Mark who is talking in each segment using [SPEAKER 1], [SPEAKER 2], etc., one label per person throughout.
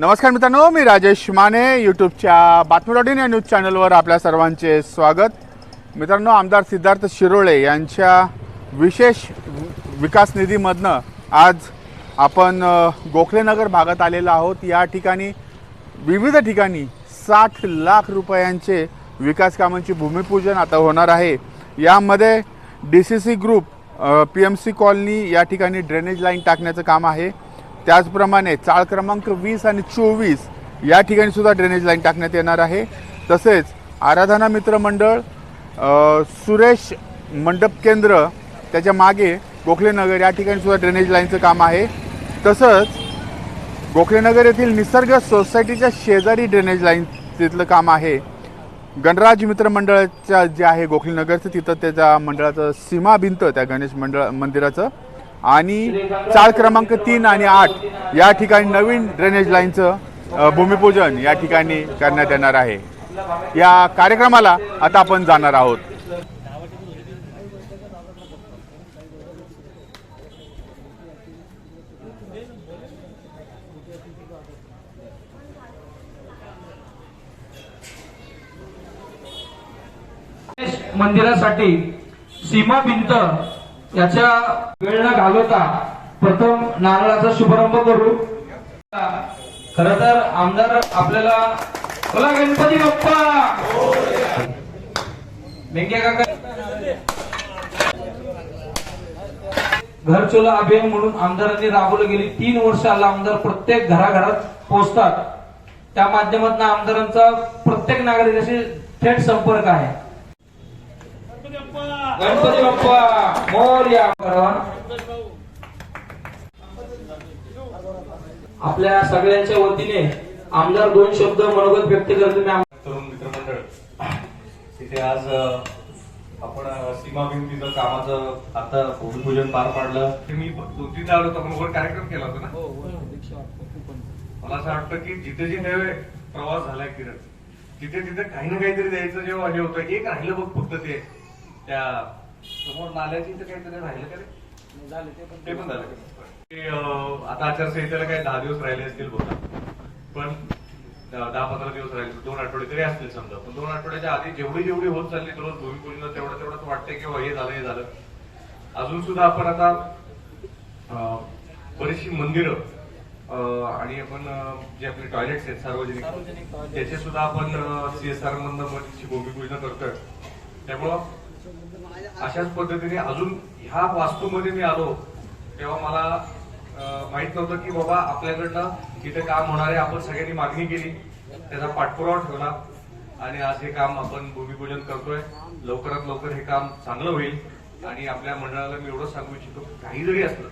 [SPEAKER 1] नमस्कार मित्रांनो मी राजेश माने यूट्यूबच्या बातमी डॉट इन या न्यूज चॅनलवर आपल्या सर्वांचे स्वागत. मित्रांनो आमदार सिद्धार्थ शिरोळे यांच्या विशेष विकास निधीमधनं आज आपण गोखलेनगर भागात आलेलो आहोत. या ठिकाणी विविध ठिकाणी साठ लाख रुपयांचे विकास कामांची भूमिपूजन आता होणार आहे. यामध्ये D C C group P M C colony या ठिकाणी ड्रेनेज लाईन टाकण्याचं काम आहे. त्याचप्रमाणे चाळ क्रमांक वीस आणि चोवीस या ठिकाणी सुद्धा ड्रेनेज लाईन टाकण्यात येणार आहे. तसेच आराधना मित्र मंडळ सुरेश मंडप केंद्र त्याच्यामागे गोखलेनगर या ठिकाणी सुद्धा ड्रेनेज लाईनचं काम आहे. तसंच गोखलेनगर येथील निसर्ग सोसायटीच्या शेजारी ड्रेनेज लाईन तिथलं काम आहे. गणराज मित्र मंडळाच्या जे आहे गोखलेनगरचं तिथं त्याच्या मंडळाचं सीमा भिंत त्या गणेश मंडळ मंदिराचं आणि चाळ क्रमांक तीन आणि आठ या ठिकाणी नवीन ड्रेनेज लाईनचं भूमिपूजन या ठिकाणी करण्यात येणार आहे. या कार्यक्रमाला आता आपण जाणार आहोत.
[SPEAKER 2] मंदिरासाठी सीमा भिंत याच्या वेळ न घालवता प्रथम नारळाचा शुभारंभ करू. खर तर आमदार आपल्याला बोला गणपती बाप्पा! व्यंग्या काका. घर चोला अभियान म्हणून आमदारांनी राबवलं गेली. तीन वर्ष आला आमदार प्रत्येक घराघरात पोहोचतात त्या माध्यमातून आमदारांचा प्रत्येक नागरिकाशी थेट संपर्क आहे. गणपती बाप्पा मोरया. करावा. आपल्या सगळ्यांच्या वतीने आमदार दोन शब्द मनोगत व्यक्त करतो मी
[SPEAKER 3] तरुण मित्रमंडळ तिथे आज आपण सीमा भिंतीचं कामाचं आता भूमिपूजन पार पाडलं. ते मी दोन तीनदा आलो आपण कार्यक्रम केला होता ना? मला असं वाटतं की जिथे जिथे प्रवास झालाय किरण तिथे तिथे काही ना काहीतरी द्यायचं जेव्हा हे होतं एक राहिलं बघ फक्त ते. त्या समोर नाल्याची इथं काहीतरी राहिलं का रे? ते पण झालं? ते, आता आचारसंहितेला काही दहा दिवस राहिले असतील बोला. पण दहा पंधरा दिवस राहिले दोन आठवडे तरी असतील समजा. पण दोन आठवड्याच्या आधी जेवढी जेवढी होत चालली रोज भूमिपूजन तेवढं तेवढंच वाटतंय की बुवा हे झालं हे झालं. अजून सुद्धा आपण आता बरीचशी मंदिरं आणि आपण जे आपले टॉयलेट्स आहेत सार्वजनिक त्याचे सुद्धा आपण सीएसआर मधनं बरीचशी भूमिपूजन करतोय. त्यामुळं अशाच पद्धतीने अजून ह्या वास्तूमध्ये मी आलो तेव्हा मला माहीत नव्हतं की बाबा आपल्याकडनं इथे काम होणार आहे आपण सगळ्यांनी मागणी केली त्याचा पाठपुरावा ठेवला आणि आज हे काम आपण भूमिपूजन करतोय लवकरात लवकर हे काम चांगलं होईल. आणि आपल्या मंडळाला मी एवढं सांगू इच्छितो काही जरी असलं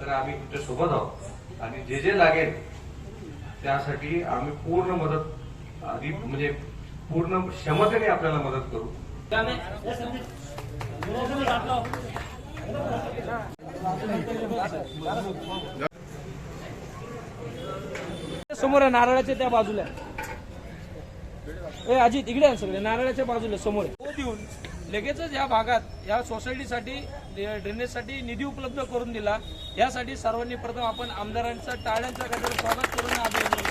[SPEAKER 3] तर आम्ही तुमच्यासोबत आहोत. आणि जे जे लागेल त्यासाठी आम्ही पूर्ण मदत आधी म्हणजे पूर्ण क्षमतेने आपल्याला मदत करू.
[SPEAKER 2] समोर नारळाच्या त्या बाजूला ए अजित इकडे आहे सगळे नारळाच्या बाजूला समोर तो देऊन लगेचच या भागात या सोसायटीसाठी ड्रेनेजसाठी निधी उपलब्ध करून दिला. यासाठी सर्वांनी प्रथम आपण आमदारांचं टाळ्यांचा काहीतरी स्वागत करून अभिनंदनमध्ये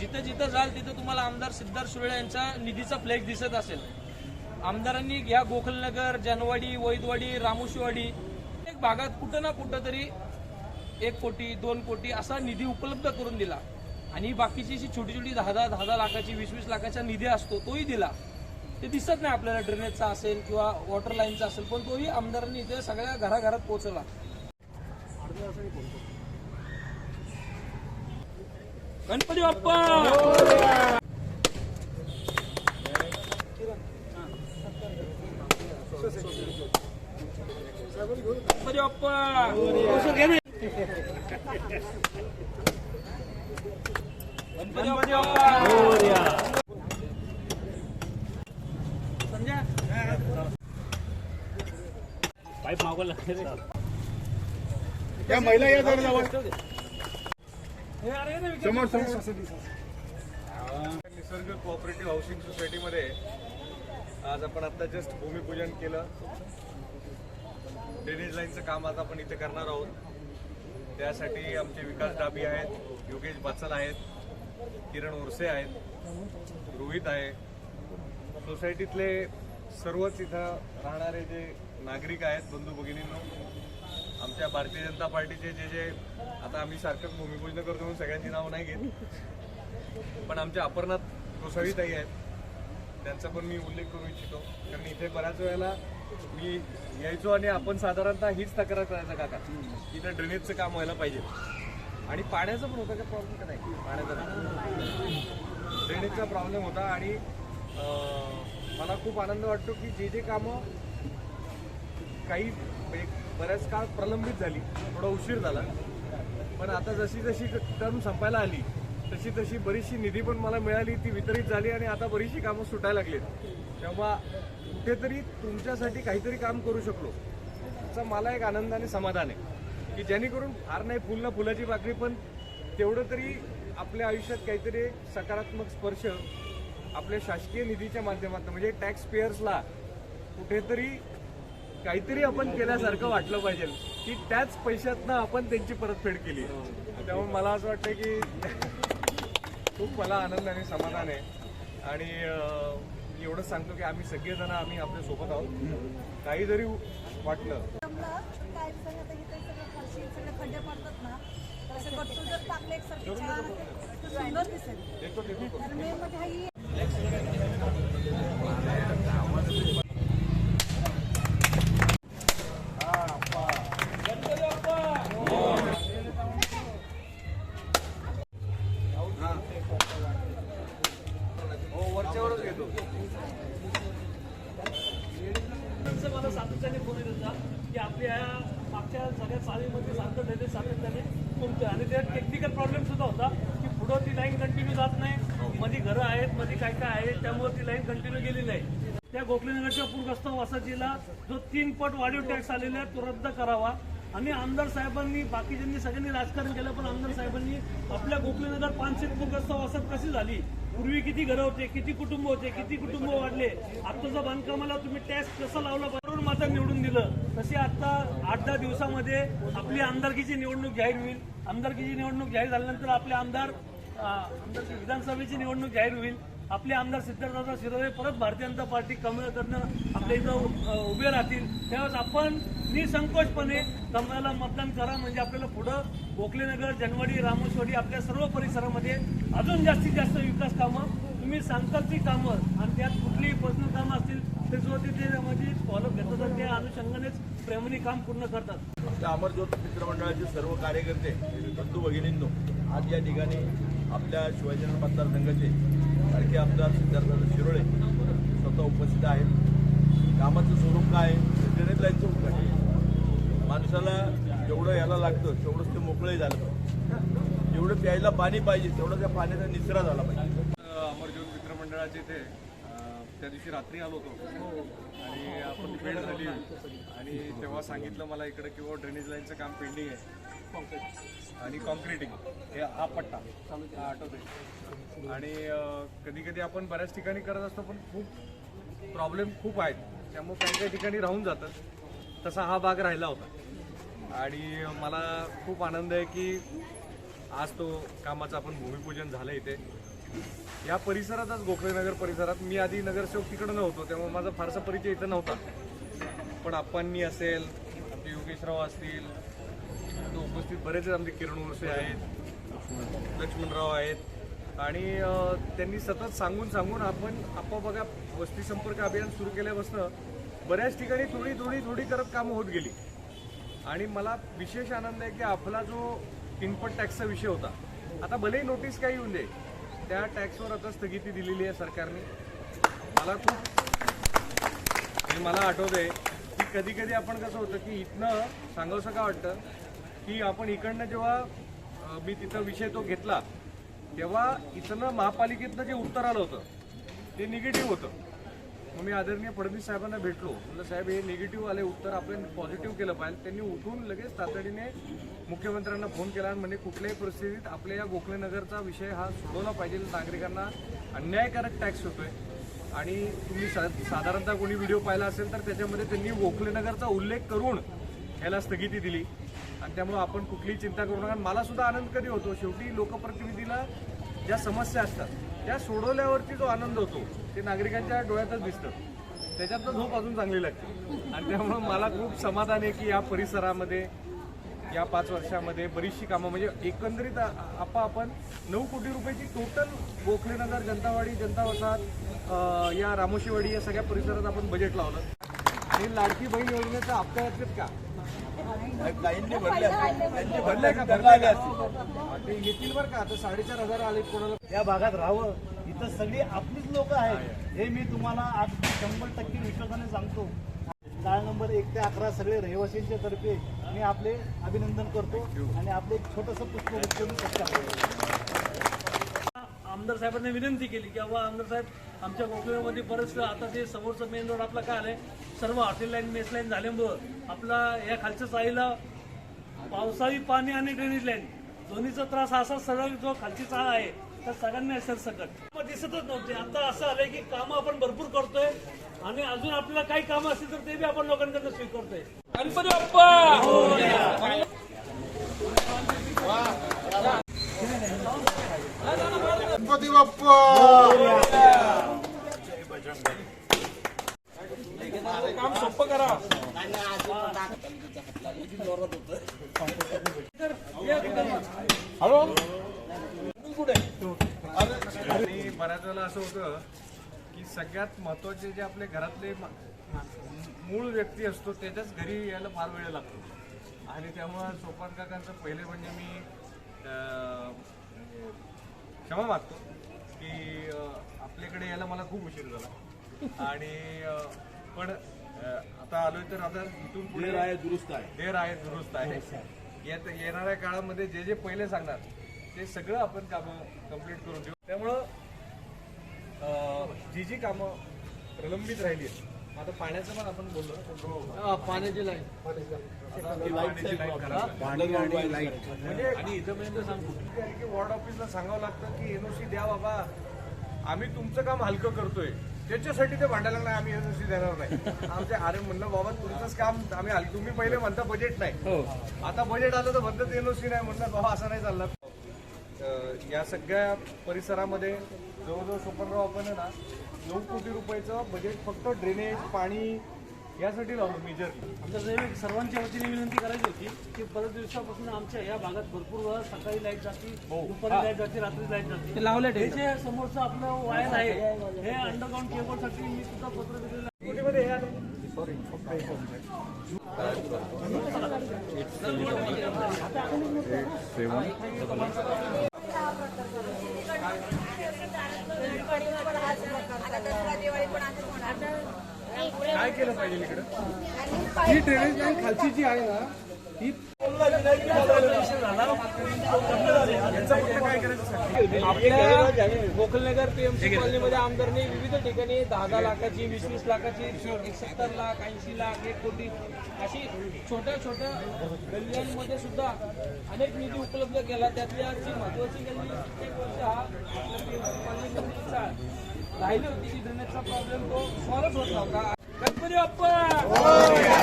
[SPEAKER 2] जिथं जिथं जाल तिथं तुम्हाला आमदार सिद्धार्थ सुळे यांचा निधीचा फ्लेक्स दिसत असेल. आमदारांनी या गोखलनगर जनवाडी वैदवाडी रामोशीवाडी एक भागात कुठं ना कुठं तरी एक कोटी दोन कोटी असा निधी उपलब्ध करून दिला. आणि बाकीची जी छोटी छोटी दहा दहा दहा दहा लाखाची वीस वीस लाखाचा निधी असतो तोही दिला. ते दिसत नाही आपल्याला ड्रेनेजचा असेल किंवा वॉटर लाईनचा असेल पण तोही आमदारांनी इथे सगळ्या घराघरात पोहोचला गणपती बाप्पा! गणपती बाप्पा! गणपती बाप्पा!
[SPEAKER 1] या महिला या जरा जवळ. समोर समोर.
[SPEAKER 3] निसर्ग कोऑपरेटिव्ह हाऊसिंग सोसायटीमध्ये आज आपण आता जस्ट भूमिपूजन केलं. ड्रेनेज लाईनचं काम आज आपण इथे करणार आहोत. त्यासाठी आमचे विकास डाबी आहेत योगेश बाचल आहेत किरण ओरसे आहेत रोहित आहे. सोसायटीतले सर्वच इथं राहणारे जे नागरिक आहेत बंधू भगिनींनो आमच्या भारतीय जनता पार्टीचे जे जे आता आम्ही सारखंच भूमिपूजन करतो म्हणून सगळ्यांची नावं नाही घेत. पण आमच्या अपर्णात गोसावीताई आहेत. त्यांचा पण मी उल्लेख करू इच्छितो. कारण इथे बऱ्याच वेळेला मी यायचो आणि आपण साधारणतः हीच तक्रार करायचा काका की इथं ड्रेनेजचं काम व्हायला पाहिजे. आणि पाण्याचं पण होतं का? प्रॉब्लेम का नाही? पाण्याचा ड्रेनेजचा प्रॉब्लेम होता आणि मला खूप आनंद वाटतो की जे जे कामं काही एक बऱ्याच काळ प्रलंबित झाली थोडा उशीर झाला. पण आता जशी जशी टर्म संपायला आली तशी तशी बरीचशी निधी पण मला मिळाली ती वितरित झाली आणि आता बरीचशी कामं सुटायला लागलीत. तेव्हा कुठेतरी तुमच्यासाठी काहीतरी काम करू शकलो. असं मला एक आनंद आणि समाधान आहे की जेणेकरून फार नाही फुल ना फुलाची भाकरी पण तेवढं तरी आपल्या आयुष्यात काहीतरी सकारात्मक स्पर्श आपल्या शासकीय निधीच्या माध्यमातून म्हणजे टॅक्स पेयर्सला कुठेतरी काहीतरी आपण केल्यासारखं वाटलं पाहिजे की त्याच पैशातनं आपण त्यांची परतफेड केली. त्यामुळे मला असं वाटतं की खूप मला आनंद आणि समाधान आहे. आणि मी एवढंच सांगतो की आम्ही सगळेजण आम्ही आपल्यासोबत आहोत. काही जरी वाटलं. देतो देतो घेतो
[SPEAKER 4] मला सातत्याने फोन येत होता की आपल्या ह्या मागच्या सगळ्या चाळीमध्ये सातत्याने सातत्याने तुमचं. आणि त्यात टेक्निकल प्रॉब्लेम सुद्धा होता की पुढं ती लाईन कंटिन्यू जात नाही. मध्ये घरं आहेत मध्ये काय काय आहेत त्यामुळे ती लाईन कंटिन्यू गेली नाही. त्या गोखलेनगरच्या पूरग्रस्त वासाजीला जो तीन पट वाढीव टॅक्स आलेला आहे तो रद्द करावा. आणि आमदार साहेबांनी बाकीच्यांनी सगळ्यांनी राजकारण केलं पण आमदार साहेबांनी आपल्या गोखलेनगर पाचशे पूरग्रस्त वसाहत कशी झाली? पूर्वी किती घरं होते किती कुटुंब होते किती कुटुंब वाढले? आत्ताच्या बांधकामाला तुम्ही टॅक्स कसं लावलं? बरोबर माझं निवडून दिलं. तसे आता आठ दहा दिवसामध्ये आपली आमदारकीची निवडणूक जाहीर होईल. आमदारकीची निवडणूक जाहीर झाल्यानंतर आपले आमदार आमदार विधानसभेची निवडणूक जाहीर होईल. आपले आमदार सिद्धार्थदादा शिरोळे परत भारतीय जनता पार्टी कमळकडनं आपल्या इथं उभे राहतील. त्यावेळेस आपण निसंकोचपणे कमळाला मतदान करा म्हणजे आपल्याला पुढं गोखलेनगर जनवाडी रामेश्वरी आपल्या सर्व परिसरामध्ये अजून जास्तीत जास्त विकास कामं तुम्ही सांगताल ती कामं आणि त्यात कुठलीही पर्सनल कामं असतील ते सुद्धा तिथे म्हणजे फॉलोअप घेतात आणि त्या अनुषंगानेच प्रेमाने काम पूर्ण करतात.
[SPEAKER 5] आपल्या अमरज्योत मित्रमंडळाचे सर्व कार्यकर्ते बंधू भगिनींनो आज या ठिकाणी आपल्या शिवाजीनगर मतदारसंघाचे लाडके आमदार सिद्धार्थ शिरोळे स्वतः उपस्थित आहेत. कामाचं स्वरूप काय आहे? ड्रेनेज लाईनचं उद्घाटन माणसाला जेवढं याला लागतं तेवढंच ते मोकळंही झालं पाहिजे. जेवढं प्यायला पाणी पाहिजे तेवढं त्या पाण्याचा निचरा झाला पाहिजे.
[SPEAKER 3] अमरज्योत मित्रमंडळाचे ते त्या दिवशी रात्री आलो होतो. आणि आपण भेट झाली. आणि तेव्हा सांगितलं मला इकडे किंवा ड्रेनेज लाईनचं काम पेंडिंग आहे. आणि कॉन्क्रिटिंग हे हा पट्टा हा आठवते आणि कधी कधी आपण बऱ्याच ठिकाणी करत असतो पण खूप प्रॉब्लेम खूप आहेत. त्यामुळे काही काही ठिकाणी राहून जातं. तसा हा भाग राहिला होता. आणि मला खूप आनंद आहे की आज तो कामाचं आपण भूमिपूजन झालं इथे. या परिसरातच गोखलेनगर परिसरात मी आधी नगरसेवक तिकडं नव्हतो त्यामुळे माझा फारसा परिचय इथं नव्हता. पण आप्पांनी असेल आमचे योगेशराव असतील उपस्थित बरेच आमचे किरण उरसे आहेत लक्ष्मणराव आहेत. आणि त्यांनी सतत सांगून सांगून आपण आप्पा बघा वस्ती संपर्क अभियान सुरू केल्यापासून बऱ्याच ठिकाणी थोडी थोडी थोडी करत कामं होत गेली. आणि मला विशेष आनंद आहे की आपला जो इनपट टॅक्सचा विषय होता आता भलेही नोटीस काही येऊन दे त्या टॅक्सवर आता स्थगिती दिलेली आहे सरकारने. मला खूप आणि मला आहे की कधी कधी आपण कसं होतं की इथनं सांगावसं का वाटतं की आपण इकडनं जेव्हा मी तिथं विषय तो घेतला तेव्हा इथनं महापालिकेतनं जे उत्तर आलं होतं ते निगेटिव्ह होतं. मग मी आदरणीय फडणवीस साहेबांना भेटलो. म्हणलं साहेब हे निगेटिव्ह आले उत्तर आपण पॉझिटिव्ह केलं पाहिजे. त्यांनी उठून लगेच तातडीने मुख्यमंत्र्यांना फोन केला आणि म्हणजे कुठल्याही परिस्थितीत आपल्या या गोखलेनगरचा विषय हा सोडवला पाहिजे. नागरिकांना अन्यायकारक टॅक्स होतोय. आणि तुम्ही सा साधारणतः कोणी व्हिडिओ पाहिला असेल तर त्याच्यामध्ये त्यांनी गोखलेनगरचा उल्लेख करून याला स्थगिती दिली. आणि त्यामुळं आपण कुठलीही चिंता करू नका. मला सुद्धा आनंद कधी होतो? शेवटी लोकप्रतिनिधीला ज्या समस्या असतात त्या सोडवल्यावरती जो आनंद होतो ते नागरिकांच्या डोळ्यातच दिसतं. त्याच्यातनं झोप अजून चांगली लागते. आणि त्यामुळं मला खूप समाधान आहे की या परिसरामध्ये या पाच वर्षामध्ये बरीचशी कामं म्हणजे एकंदरीत आपा आपण नऊ कोटी रुपयाची टोटल गोखलेनगर जनतावाडी जनता वसाहत या रामोशीवाडी या सगळ्या परिसरात आपण बजेट लावलं. आणि लाडकी बहीण योजनेचा हप्ता घातलेत का?
[SPEAKER 5] काहींनी भरले असतील. त्यांनी
[SPEAKER 3] भरले का
[SPEAKER 5] त्यांना
[SPEAKER 3] भरले
[SPEAKER 5] आले
[SPEAKER 3] का
[SPEAKER 5] असतील.
[SPEAKER 3] ते येतील बरं का? आता साडेचार हजार आले कोणाला
[SPEAKER 6] या भागात राहावं. इथं सगळी आपलीच लोक आहेत. हे मी तुम्हाला आज शंभर टक्के विश्वासाने सांगतो. चाळ नंबर एक ते अकरा सगळे रहिवासींच्या तर्फे मी आपले अभिनंदन करतो आणि आपले एक छोटंसं पुष्पगुच्छ मी सत्कार करतो.
[SPEAKER 4] आमदार साहेबांनी विनंती केली की बाबा आमदार साहेब आमच्या गोकुळमध्ये बरंच आता ते समोरचं मेन रोड आपला काय आलंय सर्व हॉटेल लाईन मेस लाईन झाल्यामुळं आपला या खालच्या चाळीला पावसाळी पाणी आणि ड्रेनेज लाईन दोन्हीचा त्रास असा सरळ जो खालची चाळ आहे तर सगळ्यांना आहे सरसकट दिसतच नव्हते. आता असं आलंय की कामं आपण भरपूर करतोय आणि अजून आपल्याला काही कामं असतील तर ते बी आपण लोकांकडनं स्वीकारतोय.
[SPEAKER 2] गणपती बाप्पा!
[SPEAKER 1] गणपती बाप्पा!
[SPEAKER 2] काम सोपं करा
[SPEAKER 3] आणि बऱ्याच वेळेला असं होतं की सगळ्यात महत्त्वाचे जे आपले घरातले मूळ व्यक्ती असतो त्याच्याच घरी यायला फार वेळ लागतो. आणि त्यामुळं सोपान काकांचं पहिले म्हणजे मी क्षमा मागतो की आपल्याकडे यायला मला खूप उशीर झाला. आणि पण आता आलोय तर आता इथून पुढे
[SPEAKER 5] आहे दुरुस्त आहे.
[SPEAKER 3] देर आहे दुरुस्त आहे. येत येणाऱ्या काळामध्ये जे जे पहिले सांगणार ते सगळं आपण कामं कंप्लीट करून देऊ. त्यामुळं जी जी कामं प्रलंबित राहिली आहेत आता पाण्याचं पण आपण बोललो
[SPEAKER 2] पाण्याची लाईन.
[SPEAKER 3] करा. म्हणजे आणि इथं सांगतो की वॉर्ड ऑफिसला सांगावं लागतं की एनओसी द्या बाबा. आम्ही तुमचं काम हलकं करतोय. त्याच्यासाठी ते भांडायला नाही आम्ही एनओसी देणार नाही. आमचे अरे म्हणलं बाबा तुमचंच काम आम्ही तुम्ही पहिले म्हणता बजेट नाही. आता बजेट आलं तर म्हणतात एनओसी नाही. म्हणतात बाबा असं नाही चालणार. अं, या सगळ्या परिसरामध्ये जवळजवळ सोपनराव आपण ना नऊ कोटी रुपयाचं बजेट फक्त ड्रेनेज पाणी यासाठी लावलं मेजर
[SPEAKER 4] आमच्या साहेब सर्वांच्या वतीने विनंती करायची होती की बरेच दिवसापासून आमच्या या भागात भरपूर वेळा सकाळी लाइट जाते दुपारी लाइट जाते रात्री लाइट जाते.
[SPEAKER 2] लावले
[SPEAKER 4] हे जे समोरचं आपलं वायर आहे हे अंडरग्राऊंड केबलसाठी मी सुद्धा पत्र दिलेलं आहे.
[SPEAKER 3] कोटीमध्ये हे आलं.
[SPEAKER 7] आता दसरा दिवाळी पण आता होणार
[SPEAKER 3] पाहिजे इकडं.
[SPEAKER 2] ही ड्रेनेज लाईन खालची जी आहे ना ही आपल्या गोकुलनगर पीएमसी कॉलनीमध्ये आमदारने विविध ठिकाणी दहा दहा लाखाची वीस वीस लाखाची एक सत्तर लाख ऐंशी लाख एक कोटी अशी छोट्या छोट्या गल्ल्यांमध्ये सुद्धा अनेक निधी उपलब्ध केला त्यातल्या जी महत्वाची गल्ली प्रत्येक वर्ष हा आपल्या पीएमसी कॉलनीचा राहिली होती की ड्रेनेजचा प्रॉब्लेम तो सॉल्व्ह होत नव्हता. गणपती बाप्पा!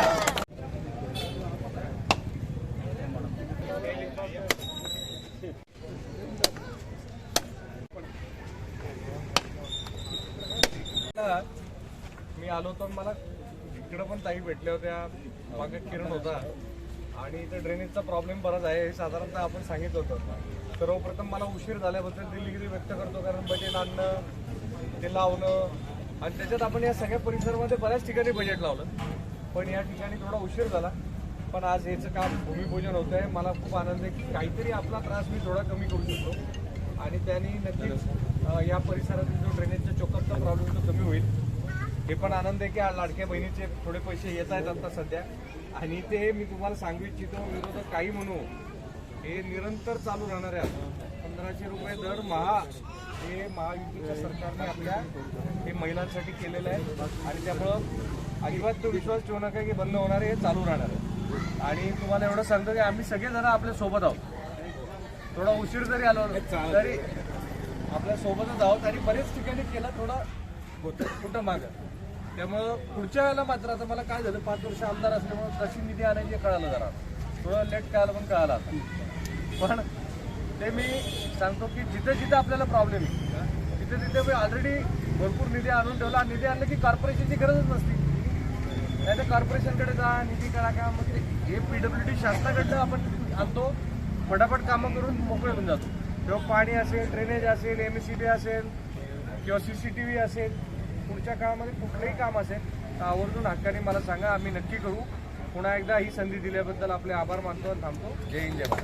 [SPEAKER 3] मी आलो होतो मला इकडं पण ताई भेटल्या होत्या. मागे किरण होता. आणि इथं ड्रेनेजचा प्रॉब्लेम बराच आहे. हे साधारणतः आपण सांगितलं होतं. सर्वप्रथम मला उशीर झाल्याबद्दल दिलगिरी व्यक्त करतो. कारण बजेट आणणं ते लावणं आणि त्याच्यात आपण या सगळ्या परिसरामध्ये बऱ्याच ठिकाणी बजेट लावलं. पण या ठिकाणी थोडा उशीर झाला. पण आज याचं काम भूमिपूजन होत आहे. मला खूप आनंद आहे की काहीतरी आपला त्रास मी थोडा कमी करू शकतो. आणि त्यांनी नक्कीच या परिसरातील जो ड्रेनेजचा चोकअपचा प्रॉब्लेम तो कमी होईल. हे पण आनंद आहे की आज लाडक्या बहिणीचे थोडे पैसे येत आहेत आता सध्या. आणि ते मी तुम्हाला सांगू इच्छितो विरोधक काही म्हणू हे निरंतर चालू राहणार आहे पंधराशे रुपये दर महा हे महायुतीच्या सरकारने आपल्या हे महिलांसाठी केलेलं आहे. आणि त्यामुळं अजिबात तो विश्वास ठेवू नका की बंद होणार आहे हे चालू राहणार आहे. आणि तुम्हाला एवढं सांगतो की आम्ही सगळेजण आपल्यासोबत आहोत. थोडा उशीर जरी आलो तरी आपल्या सोबतच आहोत आणि बरेच ठिकाणी केला थोडा कुठं मागं. त्यामुळं पुढच्या वेळेला मात्र आता मला काय झालं पाच वर्ष आमदार असल्यामुळे कशी निधी आणायची कळालं जरा. थोडं लेट कळालं पण कळालं आता. पण ते मी सांगतो की जिथे जिथे आपल्याला प्रॉब्लेम आहे तिथे तिथे मी ऑलरेडी भरपूर निधी आणून ठेवला. आणि निधी आणलं की कॉर्पोरेशनची गरजच नसती. नाही तर कॉर्पोरेशनकडे जा निधी करा का मग ते हे पीडब्ल्यू डी शासनाकडनं आपण आणतो. फटाफट कामं करून मोकळे होऊन जातो. तेव्हा पाणी असेल ड्रेनेज असेल एम सी बी असेल किंवा सी सी टी व्ही असेल पुढच्या काळामध्ये कुठलंही काम असेल तर आवर्जून हक्काने मला सांगा आम्ही नक्की करू. पुन्हा एकदा ही संधी दिल्याबद्दल आपले आभार मानतो आणि थांबतो. जय हिंद जय भारत.